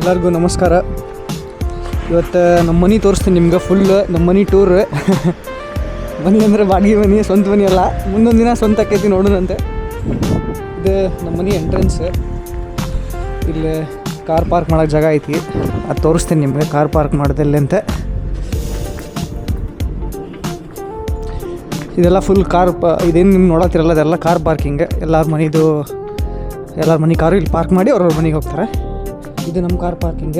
ಎಲ್ಲರಿಗೂ ನಮಸ್ಕಾರ. ಇವತ್ತು ನಮ್ಮ ಮನೆ ತೋರಿಸ್ತೀನಿ ನಿಮ್ಗೆ ಫುಲ್ ನಮ್ಮ ಮನೆ ಟೂರ್ ಮನೆ ಅಂದರೆ ಬಾಡಿಗೆ ಮನೆ, ಸ್ವಂತ ಮನೆ ಅಲ್ಲ. ಮುಂದೊಂದು ದಿನ ಸ್ವಂತ ಆಕೈತಿ ನೋಡೋಣಂತೆ ಇದು ನಮ್ಮ ಮನೆ ಎಂಟ್ರೆನ್ಸ್ ಇಲ್ಲಿ ಕಾರ್ ಪಾರ್ಕ್ ಮಾಡೋಕ್ಕೆ ಜಾಗ ಐತಿ. ಅದು ತೋರಿಸ್ತೀನಿ ನಿಮಗೆ ಕಾರ್ ಪಾರ್ಕ್ ಮಾಡೋದಲ್ಲಿ ಅಂತ. ಇದೆಲ್ಲ ಫುಲ್ ಕಾರ್ ಪ, ಇದೇನು ನಿಮ್ಗೆ ನೋಡತ್ತಿರಲ್ಲ ಅದೆಲ್ಲ ಕಾರ್ ಪಾರ್ಕಿಂಗ್ ಎಲ್ಲರ ಮನೆದು, ಎಲ್ಲರ ಮನೆ ಕಾರು ಇಲ್ಲಿ ಪಾರ್ಕ್ ಮಾಡಿ ಅವ್ರವ್ರ ಮನೆಗೆ ಹೋಗ್ತಾರೆ. ಇದು ನಮ್ಮ ಕಾರ್ ಪಾರ್ಕಿಂಗ್.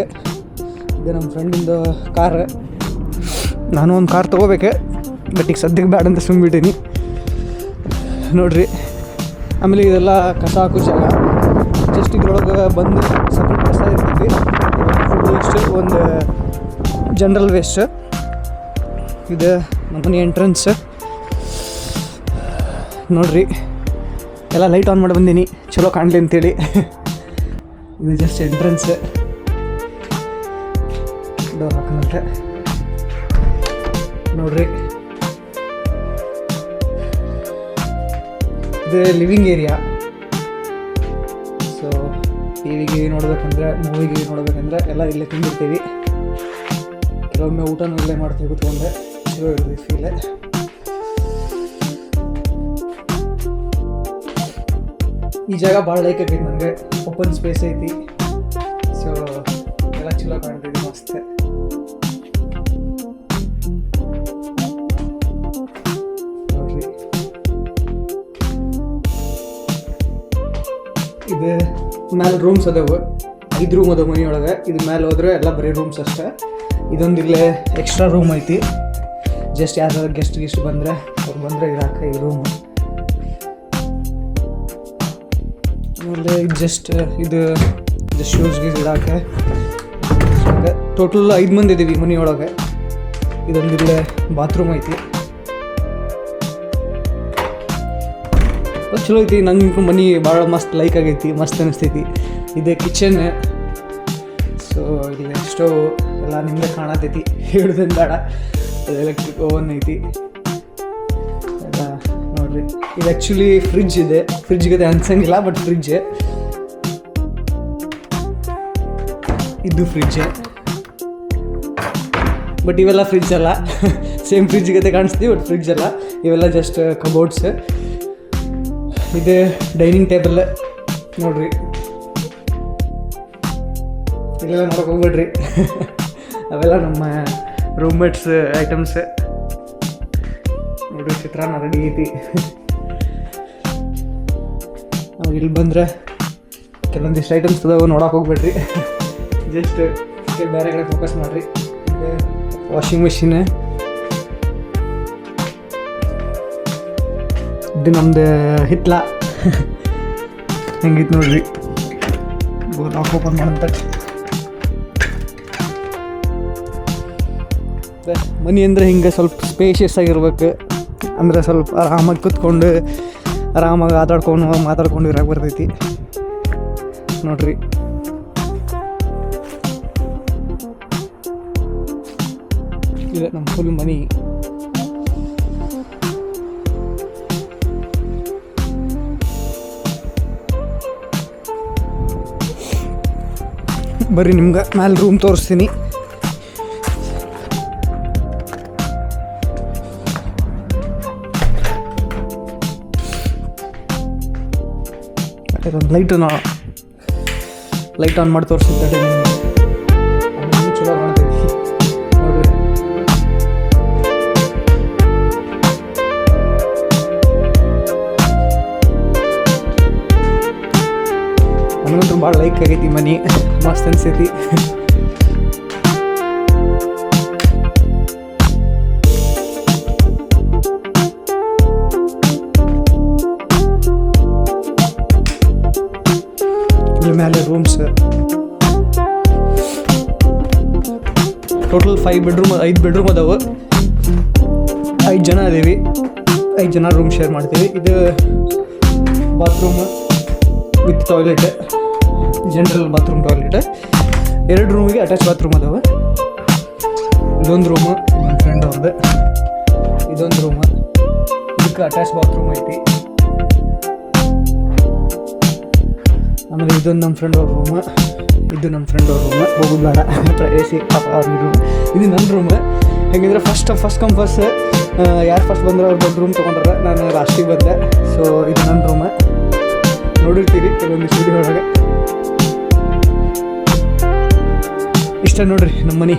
ಇದು ನಮ್ಮ ಫ್ರೆಂಡಿಂದು ಕಾರ್. ನಾನು ಒಂದು ಕಾರ್ ತೊಗೋಬೇಕೆ. ಬಟ್ ಈಗ ಸದ್ಯಕ್ಕೆ ಬೇಡ ಅಂತ ಸುಮ್ಬಿಟ್ಟೀನಿ ನೋಡ್ರಿ. ಆಮೇಲೆ ಇದೆಲ್ಲ ಕಸ ಹಾಕೋ ಜಾಗ. ಜಸ್ಟ್ ಇದ್ರೊಳಗೆ ಬಂದು ಸಪ್ರೇಟ್ ಕಸ ಇರ್ತೈತಿ. ಇಷ್ಟು ಒಂದು ಜನರಲ್ ವೇಸ್ಟ್ ಇದು ನಮ್ಮ ಮನೆ ಎಂಟ್ರೆನ್ಸ್ ನೋಡ್ರಿ. ಎಲ್ಲ ಲೈಟ್ ಆನ್ ಮಾಡಿ ಬಂದೀನಿ. ಚಲೋ ಕಾಣಲಿ ಅಂತೇಳಿ. ಇದು ಜಸ್ಟ್ ಎಂಟ್ರೆನ್ಸ್ ಡೋರ್ ಹಾಕೊಂಡ್ರೆ ನೋಡ್ರಿ. ಇದು ಲಿವಿಂಗ್ ಏರಿಯಾ ಸೊ ಟಿ ಗಿವಿ ನೋಡ್ಬೇಕಂದ್ರೆ ಮೂವಿಗೆ ನೋಡ್ಬೇಕಂದ್ರೆ ಎಲ್ಲ ಇಲ್ಲೇ ತಿಂದಿರ್ತೀವಿ ಕೆಲವೊಮ್ಮೆ ಊಟನೂ ಇಲ್ಲೇ ಮಾಡ್ತೀವಿ ಕೂತ್ಕೊಂಡೆ ಚಲೋ ಇರ್ತೀವಿ ಫೀಲ್ ಈ ಜಾಗ ಭಾಳ ಲೈಕ್ ಆಗೈತಿ ನನಗೆ. ಓಪನ್ ಸ್ಪೇಸ್ ಐತಿ. ಸೊ ಎಲ್ಲ ಚಲೋ ಕಾಣ್ತಿದೆ ಮಸ್ತ್. ಇದು ಮ್ಯಾಲೆ ರೂಮ್ಸ್ ಅದಾವು. ಐದು ರೂಮ್ ಅದಾವ ಮನೆಯೊಳಗೆ. ಇದು ಮೇಲೆ ಹೋದ್ರೆ ಎಲ್ಲ ಬರೀ ರೂಮ್ಸ್ ಅಷ್ಟೇ. ಇದೊಂದು ಇಲ್ಲೇ ಎಕ್ಸ್ಟ್ರಾ ರೂಮ್ ಐತಿ. ಜಸ್ಟ್ ಯಾರಾದ್ರೂ ಗೆಸ್ಟ್ ಗಿಸ್ಟ್ ಬಂದರೆ, ಅವ್ರು ಬಂದರೆ ಇರಾಕ ಈ ರೂಮು ಆಮೇಲೆ ಇದು ಜಸ್ಟ್ ಶೂಸ್ ಗೀಸ್ ಇಡಾಕೆ ಟೋಟಲ್ ಐದು ಮಂದಿ ಇದೀವಿ ಮನೆಯೊಳಗೆ. ಇದೊಂದು ಇಲ್ಲೇ ಬಾತ್ರೂಮ್ ಐತಿ ಚಲೋ ಐತಿ. ನಂಗೆ ಮನೆ ಭಾಳ ಮಸ್ತ್ ಲೈಕ್ ಆಗೈತಿ, ಮಸ್ತ್ ಅನಿಸ್ತೈತಿ. ಇದೆ ಕಿಚನ್ ಸೊ ಇಲ್ಲಿ ಸ್ಟವ್ ಎಲ್ಲ ನಿಮಗೆ ಕಾಣತೈತಿ. ಹಿಡ್ದಿಂದ ಬೇಡ. ಎಲೆಕ್ಟ್ರಿಕ್ ಓವನ್ ಐತಿ. ನೋಡ್ರಿ. ಇದು ಆ್ಯಕ್ಚುಲಿ ಫ್ರಿಡ್ಜ್ ಇದೆ. ಫ್ರಿಡ್ಜ್ ಗತೆ ಅನ್ಸಂಗಿಲ್ಲ ಬಟ್ ಫ್ರಿಡ್ಜ್ ಇದು ಫ್ರಿಡ್ಜ್ ಬಟ್ ಇವೆಲ್ಲ ಫ್ರಿಡ್ಜ್ ಅಲ್ಲ. ಸೇಮ್ ಫ್ರಿಡ್ಜ್ ಗತೆ ಕಾಣಿಸ್ತೀವಿ ಬಟ್ ಫ್ರಿಡ್ಜ್ ಅಲ್ಲ. ಇವೆಲ್ಲ ಜಸ್ಟ್ ಕಬೋರ್ಡ್ಸ್ ಇದು ಡೈನಿಂಗ್ ಟೇಬಲ್ ನೋಡ್ರಿ. ಇಲ್ಲೆಲ್ಲ ನೋಡೋಕೆ ಹೋಗ್ಬೇಡ್ರಿ. ಅವೆಲ್ಲ ನಮ್ಮ ರೂಮ್ಮೇಟ್ಸ್ ಐಟಮ್ಸ್ ನೋಡ್ರಿ ಚಿತ್ರಾನ್ನ ರೆಡಿ ಐತಿ ನಾವು ಇಲ್ಲಿ ಬಂದ್ರೆ ಕೆಲವೊಂದಿಷ್ಟು ಐಟಮ್ಸ್ ಅದಾವೆ ನೋಡಕ್ಕೆ ಹೋಗ್ಬೇಡ್ರಿ. ಜಸ್ಟ್ ಬೇರೆ ಕಡೆ ಫೋಕಸ್ ಮಾಡಿರಿ. ವಾಷಿಂಗ್ ಮೆಷಿನ್ ಇದು ನಮ್ದು ಹಿತ್ಲ. ಹೆಂಗಿತ್ತು ನೋಡ್ರಿ. ಲಾಕ್ ಓಪನ್ ಮಾಡಂತ ಮನಿ ಅಂದರೆ ಹಿಂಗೆ ಸ್ವಲ್ಪ ಸ್ಪೇಷಿಯಸ್ ಆಗಿರ್ಬೇಕು. ಅಂದರೆ ಸ್ವಲ್ಪ ಆರಾಮಾಗಿ ಕೂತ್ಕೊಂಡು, ಆರಾಮಾಗಿ ಆಟಾಡ್ಕೊಂಡು, ಮಾತಾಡ್ಕೊಂಡು ಇರಕ್ಕೆ ಬರ್ತೈತಿ. ನೋಡ್ರಿ. ಇದೆ ನಮ್ಮ ಫುಲ್ ಮನಿ. ಬರ್ರಿ ನಿಮ್ಗೆ ಮ್ಯಾಲೆ ರೂಮ್ ತೋರಿಸ್ತೀನಿ. ಇದೊಂದು ಆನ್ ಲೈಟ್ ಆನ್ ಮಾಡಿ ತೋರಿಸಿದ್ದೆ ಚಲೋ ಭಾಳ ಲೈಕ್ ಆಗೈತಿ ಮನಿ. ಮಸ್ತ್ ಅನ್ಸೈತಿ ರೂಮ್ಸ್ ಟೋಟಲ್ ಫೈವ್ ಬೆಡ್ರೂಮ್ ಐದು ಬೆಡ್ರೂಮ್ ಅದಾವು. ಐದು ಜನ ಅದೀವಿ ಐದು ಜನ ರೂಮ್ ಶೇರ್ ಮಾಡ್ತೀವಿ. ಇದು bathroom with toilet general bathroom toilet ಎರಡು ರೂಮಿಗೆ ಅಟ್ಯಾಚ್ ಬಾತ್ರೂಮ್ ಅದಾವೆ. ಇದೊಂದು ರೂಮು ನನ್ನ ಫ್ರೆಂಡ್ ಅವ್ರದ್ದು ಇದೊಂದು ರೂಮ್ ಇದಕ್ಕೆ ಅಟ್ಯಾಚ್ ಬಾತ್ರೂಮ್ ಐತಿ. ಆಮೇಲೆ ಇದೊಂದು ನಮ್ಮ ಫ್ರೆಂಡ್ ಅವ್ರ ರೂಮ್ ಇದು ನಮ್ಮ ಫ್ರೆಂಡ್ ಅವ್ರ ರೂಮ್ ಬೇಡ ಪ್ರೈವೇಸಿ ಅವ್ರ ರೂಮ್ ಇದು ನನ್ನ ರೂಮ್ ಹೆಂಗಿದ್ರೆ ಫಸ್ಟ್ ಫಸ್ಟ್ ಕಮ್ ಫಸ್ಟ್ ಯಾರು ಫಸ್ಟ್ ಬಂದ್ರೆ ಅವ್ರು ದೊಡ್ಡ ರೂಮ್ ತೊಗೊಂಡ್ರೆ, ನಾನು ಲಾಸ್ಟಿಗೆ ಬಂದೆ. ಸೊ ಇದು ನನ್ನ ರೂಮ್ ನೋಡಿರ್ತೀರಿ ಕೆಲವೊಂದು ಸ್ಟುಡಿಯೋ ಒಳಗೆ. ಇಷ್ಟ ನೋಡ್ರಿ ನಮ್ಮ ಮನೆ